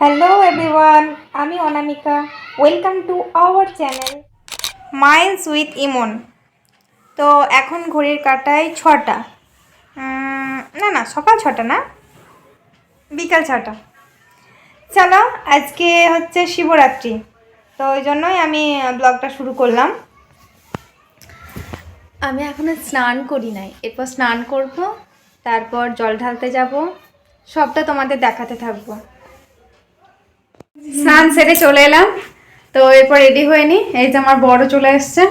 Hello everyone আমি Anamika. Welcome to our channel minds with Emon তো এখন ঘড়ির কাটায় ছটা। না না, সকাল ছটা না? বিকাল ছটা। চলো, আজকে হচ্ছে শিবরাত্রি। তো ওই জন্যই আমি ব্লগটা শুরু করলাম। আমি এখনও স্নান করি নাই। এরপর স্নান করব, তারপর জল ঢালতে যাব। সবটা তোমাদের দেখাতে থাকব। স্নান সেরে চলে এলাম। তো এরপর রেডি হয়ে নি। এই যে আমার বড় চলে এসছে।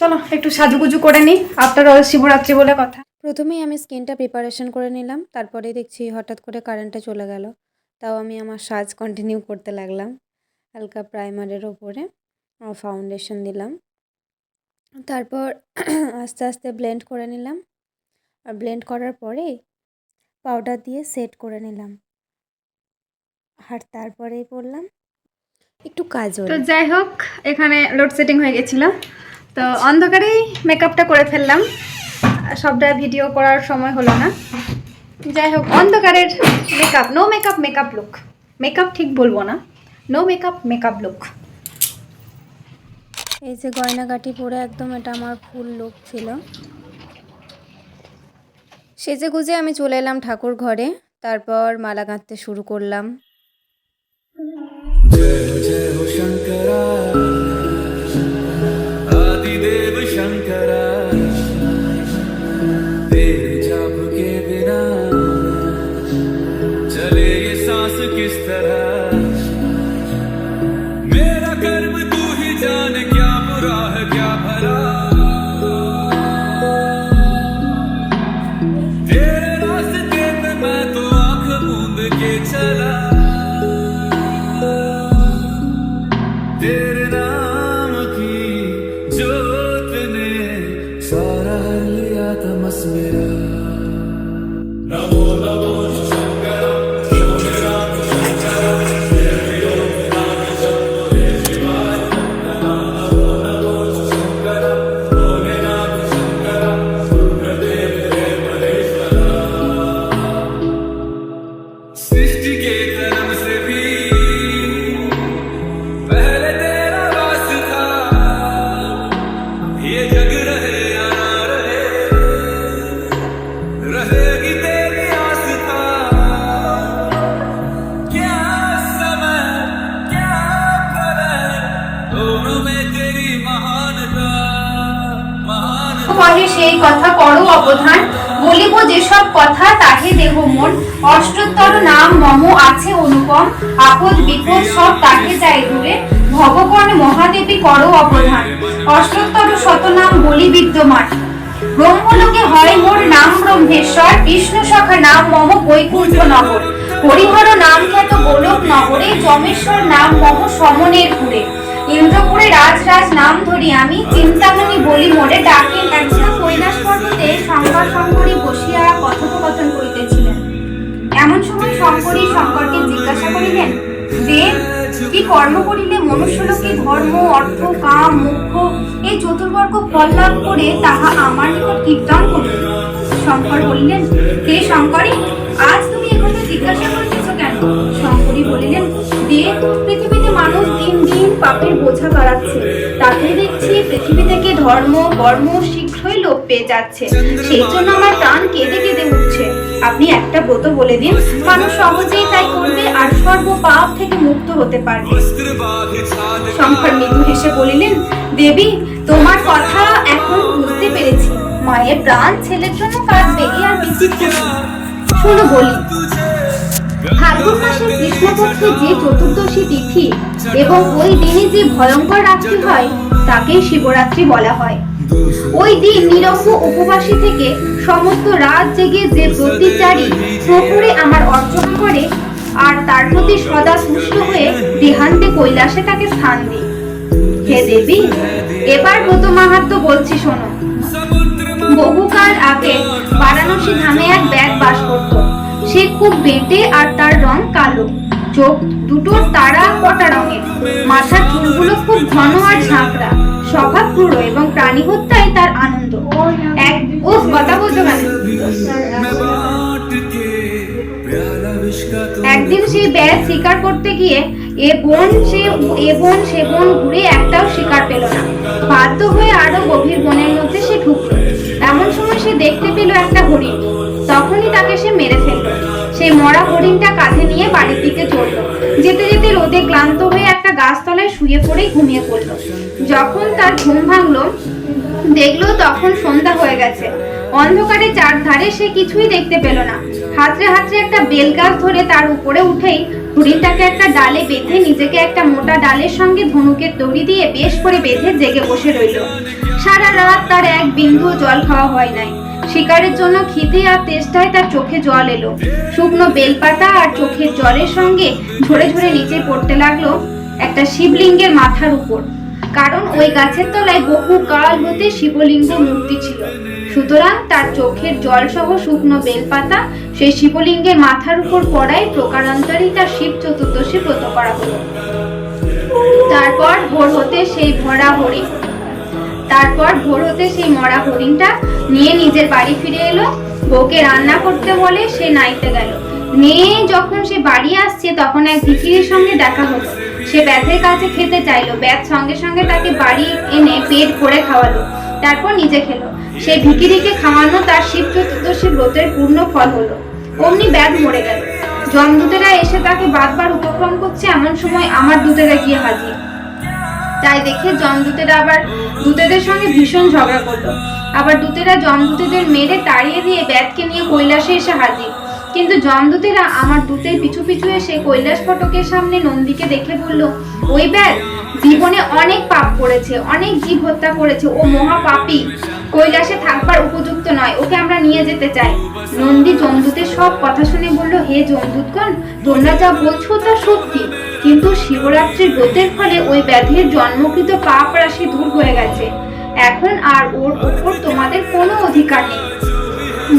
চলো, একটু সাজুগুজু করে নিই আফটার অল শিবরাত্রি বলে কথা। প্রথমেই আমি স্কিনটা প্রিপারেশন করে নিলাম। তারপরে দেখছি হঠাৎ করে কারেন্টটা চলে গেল। তাও আমি আমার সাজ কন্টিনিউ করতে লাগলাম। হালকা প্রাইমারের ওপরে ফাউন্ডেশন দিলাম। তারপর আস্তে আস্তে ব্লেন্ড করে নিলাম। আর ব্লেন্ড করার পরে পাউডার দিয়ে সেট করে নিলাম। আর তারপরেই পরলাম একটু কাজল। তো যাই হোক এখানে লোডশেডিং হয়ে গেছিল। তো অন্ধকারেই মেকআপটা করে ফেললাম। সবটা ভিডিও করার সময় হলো না। যাই হোক অন্ধকারের makeup no makeup makeup look makeup ঠিক বলব না। নো মেকআপ মেকআপ লুক এই যে গয়নাগাটি পরে একদম এটা আমার ফুল লুক ছিল। সেজে গুজে আমি চলে এলাম ঠাকুর ঘরে। তারপর মালা গাঁথতে শুরু করলাম। জয় জয় শঙ্করা। Naona সেই কথা করো অবধান। বলিব যেসব কথা তাহে দেহ মন। অষ্টোত্তর নাম মম আছে অনুপম। আপদ বিপদ সব তাহে যায় দূরে। ভগবান মহাদেবী করো অবধান। অষ্টোত্তর শতনাম বলি বিদ্যমান। ব্রহ্মলোকে হয় মোর নাম ব্রহ্মেশ্বর। বিষ্ণু সখা নাম মম বৈকুণ্ঠ নগর হরিহর নাম খ্যাত গোলক নগরে যমেশ্বর নাম মম সমনের পুরে ইন্দ্রপুরে রাজ রাজ নাম ধরি আমি, চিন্তামণি বলি মোরে ডাকে। একজন কৈলাস পর্বতে শঙ্কর শঙ্করী বসিয়া কথোপকথন করিতেছিলেন। এমন সময় শঙ্করী শঙ্করকে জিজ্ঞাসা করিলেন দেব কি কর্ম করিলে মনুষ্যলোকে ধর্ম, অর্থ, কাম মোক্ষ এই চতুর্বর্গ ফল লাভ করে তাহা আমার নিকট কীর্তন করিবে শঙ্কর বলিলেন, হে শঙ্করী, আজ তুমি একথা জিজ্ঞাসা করিতেছ কেন? শঙ্করী বলিলেন দিন দিন পাপের বোঝা বাড়াচ্ছে। তাতে দেখছি পৃথিবী থেকে ধর্ম, কর্ম শীঘ্রই লোপ পেয়ে যাচ্ছে। সেই জন্য আমার প্রাণ কেঁদে কেঁদে উঠছে। আপনি একটা ব্রত বলে দিন, মানুষ সহজেই তাই করবে আর সর্ব পাপ থেকে মুক্ত হতে পারবে। শঙ্কর মৃদু হেসে বলিলেন, দেবী, তোমার কথা এখন বুঝতে পেরেছি। মায়ের প্রাণ ছেলের জন্য কাঁদবে আর বিচিত্র শুনো বলি। ভাদ্র কৃষ্ণপক্ষে যে চতুর্দশী তিথি এবং ওই দিনে যে ভয়ঙ্কর রাত্রি হয় তাকে শিবরাত্রি বলা হয়। ওই দিন নিরঙ্গ উপবাসী থেকে সমস্ত রাত জেগে যে প্রতিচারী আমার অর্জন করে, আর তার প্রতি সদা তুষ্ট হয়ে দেহান্তে কৈলাসে তাকে স্থান দিই হে দেবী, এবার ব্রত মাহাত্ম বলছি শোনো। বহুকাল আগে বারাণসী ধামে এক খুব বেটে আর তার রং কালো। চোখ দুটো তারা কটা রঙের। মাথার চুলগুলো খুব ঘন আর ঝাঁকড়া। স্বভাব পুরো এবং প্রাণী হত্যায় তার আনন্দ। এক ও কথা একদিন ব্যাস শিকার করতে গিয়ে এ বন সে, এ বন সে বন ঘুরে একটাও শিকার পেল না। বাধ্য হয়ে আরও গভীর বনের মধ্যে সে ঢুকলো। এমন সময় সে দেখতে পেল একটা হরিণ। তখনই তাকে সে মেরে ফেলল। সেই মরা হরিণটা কাঁধে নিয়ে বাড়ির দিকে চলল। যেতে যেতে রোদে ক্লান্ত হয়ে একটা গাছতলায় শুয়ে পড়েই ঘুমিয়ে পড়ল। যখন তার ঘুম ভাঙলো, দেখল তখন সন্ধ্যা হয়ে গেছে। অন্ধকারে চারধারে সে কিছুই দেখতে পেল না। হাতড়ে হাতড়ে একটা বেল গাছ ধরে তার উপরে উঠেই হরিণটাকে একটা ডালে বেঁধে নিজেকে একটা মোটা ডালের সঙ্গে ধনুকের দড়ি দিয়ে বেশ করে বেঁধে জেগে বসে রইল। সারা রাত তার এক বিন্দু জল খাওয়া হয় নাই। শিকারের জন্য খিদে আর তেষ্টায় তার চোখে জল এলো। শুকনো বেলপাতা আর চোখের জলের সঙ্গে ঝরে ঝরে নিচে পড়তে লাগল একটা শিবলিঙ্গের মাথার উপর। কারণ ওই গাছের তলায় বহু কাল হতে শিবলিঙ্গ মূর্তি ছিল। সুতরাং তার চোখের জল সহ শুকনো বেলপাতা সেই শিবলিঙ্গের মাথার উপর পড়ায় প্রকারান্তরেই তার শিব চতুর্দশী ব্রত করা হলো। তারপর ভোর হতে সেই ভরা হরিণ তারপর ভোর হতে সেই মরা হরিণটা নিয়ে নিজের বাড়ি ফিরে এলো। বউকে রান্না করতে বলে সে নাইতে গেল। মেয়ে যখন সে বাড়ি আসছে, তখন এক ভিখিরির সঙ্গে দেখা হলো। সে ব্যাথের কাছে খেতে চাইলো। ব্যাথ সঙ্গে সঙ্গে তাকে বাড়ি এনে পেট ভরে খাওয়ালো। তারপর নিজে খেলো। সে ভিখিরিকে খাওয়ানো তার শিব চতুর্দশী ব্রতের পূর্ণ ফল হলো। অমনি ব্যাধ মরে গেল। জমদূতেরা এসে তাকে বারবার উপক্রম করছে, এমন সময় আমার দূতেরা গিয়ে হাজির। তাই দেখে জমদূতেরা আবার দূতেদের সঙ্গে ভীষণ ঝগড়া করল। আবার দূতেরা জমদূতেদের মেরে তাড়িয়ে দিয়ে ব্যাতকে নিয়ে কৈলাসে এসে হাজির। কিন্তু জমদূতেরা আমার দূতের পিছু পিছু এসে কৈলাস ফটকের সামনে নন্দীকে দেখে বলল, ওই ব্যাত জীবনে অনেক পাপ করেছে, অনেক জীব হত্যা করেছে, ও মহা পাপী। কৈলাসে থাকবার উপযুক্ত নয়, ওকে আমরা নিয়ে যেতে চাই। নন্দী জমদূতের সব কথা শুনে বলল, হে জমদূতগণ তোমরা যা বলছো তা সত্যি। কিন্তু শিবরাত্রির ব্রতের ফলে ওই ব্যাধির জন্মকৃত পাপ রাশি দূর হয়ে গেছে। এখন আর ওর উপর তোমাদের কোনো অধিকার নেই।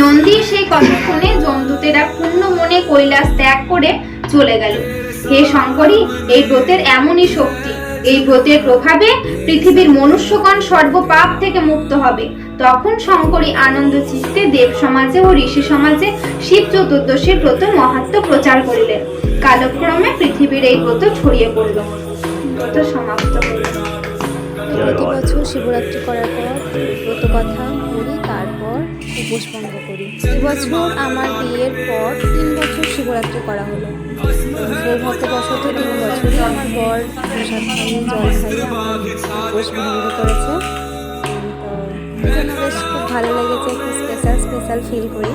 নন্দী সেই কথা শুনে জমদূতেরা পূর্ণ মনে কৈলাস ত্যাগ করে চলে গেল। হে শঙ্করী, এই ব্রতের এমনই শক্তি। এই ব্রতের প্রভাবে পৃথিবীর মনুষ্যগণ সর্বপাপ থেকে মুক্ত হবে। তখন শঙ্করী আনন্দ চিত্তে দেব সমাজে ও ঋষি সমাজে শিব চতুর্দশীর ব্রত মহাত্ম প্রচার করিলেন। কালক্রমে পৃথিবীর এই ব্রত ছড়িয়ে পড়ল। ব্রত সমাপ্ত হল। প্রতি বছর শিবরাত্রি করার পর ব্রত কথা করি তারপর উপোস ভঙ্গ করি এবছর আমার বিয়ের পর তিন বছর শিবরাত্রি করা হলো। সৌভাগ্যবশত তিন বছরই আমার বর প্রসাদ খাইয়ে জল খাইয়ে উপোস ভঙ্গ করেছে তো বেশ খুব ভালো লেগেছে একটু স্পেশাল স্পেশাল ফিল করি।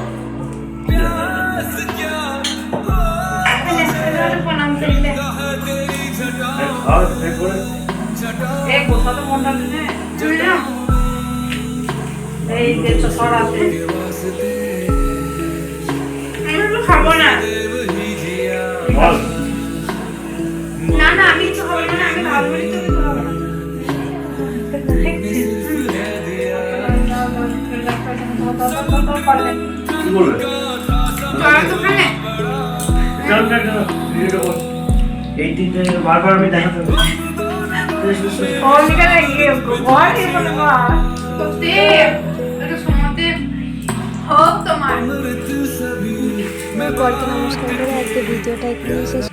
এই কোথা তো মনটা দিনে এই দেড়শো ছড়াতে আমি একটু খাব না। না কি বলবে? জল তো খানে চল চল চল ভিডিওটা কর এই তিনটে বারবার আমি দেখাতে নমস্কার করে আজকে ভিডিওটা এখানেই শেষ